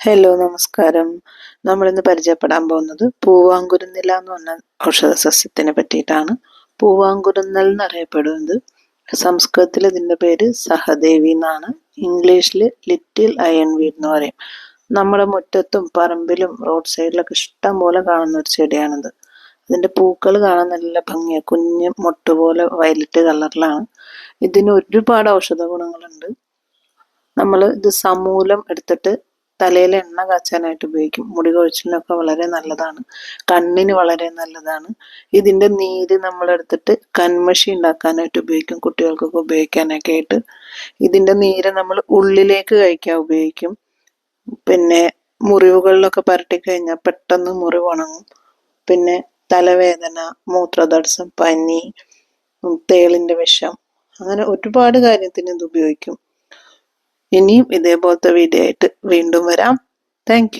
Hello നമസ്കാരം. നമ്മളിന്ന് പരിചയപ്പെടാൻ പോകുന്നത് പൂവാങ്കുരുന്നില എന്ന് പറഞ്ഞ ഔഷധ സസ്യത്തിനെ പറ്റിയിട്ടാണ്. പൂവാങ്കുരുന്നൽ എന്നറിയപ്പെടുന്നത് സംസ്കൃതത്തിൽ ഇതിന്റെ പേര് സഹദേവി എന്നാണ്. ഇംഗ്ലീഷിൽ ലിറ്റിൽ അയൺ വീഡ് എന്ന് പറയും. നമ്മുടെ മുറ്റത്തും പറമ്പിലും റോഡ് സൈഡിലൊക്കെ ഇഷ്ടം പോലെ കാണുന്ന ഒരു ചെടിയാണിത്. ഇതിന്റെ പൂക്കൾ കാണാൻ നല്ല ഭംഗിയാണ് കുഞ്ഞ് മുട്ട് പോലെ വയലറ്റ് കളറിലാണ്. ഇതിന് ഒരുപാട് ഔഷധ ഗുണങ്ങളുണ്ട് നമ്മൾ ഇത് സമൂലം എടുത്തിട്ട് തലയിൽ എണ്ണ കാച്ചാനായിട്ട് ഉപയോഗിക്കും. മുടി കൊഴിച്ചിലിനൊക്കെ വളരെ നല്ലതാണ്. കണ്ണിന് വളരെ നല്ലതാണ്. ഇതിന്റെ നീര് നമ്മൾ എടുത്തിട്ട് കൺമഷി ഉണ്ടാക്കാനായിട്ട് ഉപയോഗിക്കും. കുട്ടികൾക്കൊക്കെ ഉപയോഗിക്കാനൊക്കെ ആയിട്ട്. ഇതിന്റെ നീര് നമ്മൾ ഉള്ളിലേക്ക് കഴിക്കാൻ ഉപയോഗിക്കും. പിന്നെ മുറിവുകളിലൊക്കെ പരട്ടി കഴിഞ്ഞാൽ പെട്ടെന്ന് മുറിവ് ഉണങ്ങും പിന്നെ തലവേദന മൂത്രതടസ്സം പനി തേളിന്റെ വിഷം. അങ്ങനെ ഒരുപാട് കാര്യത്തിന് ഇത് ഉപയോഗിക്കും. ഇനിയും ഇതേപോലത്തെ വീഡിയോ ആയിട്ട് വീണ്ടും വരാം. താങ്ക്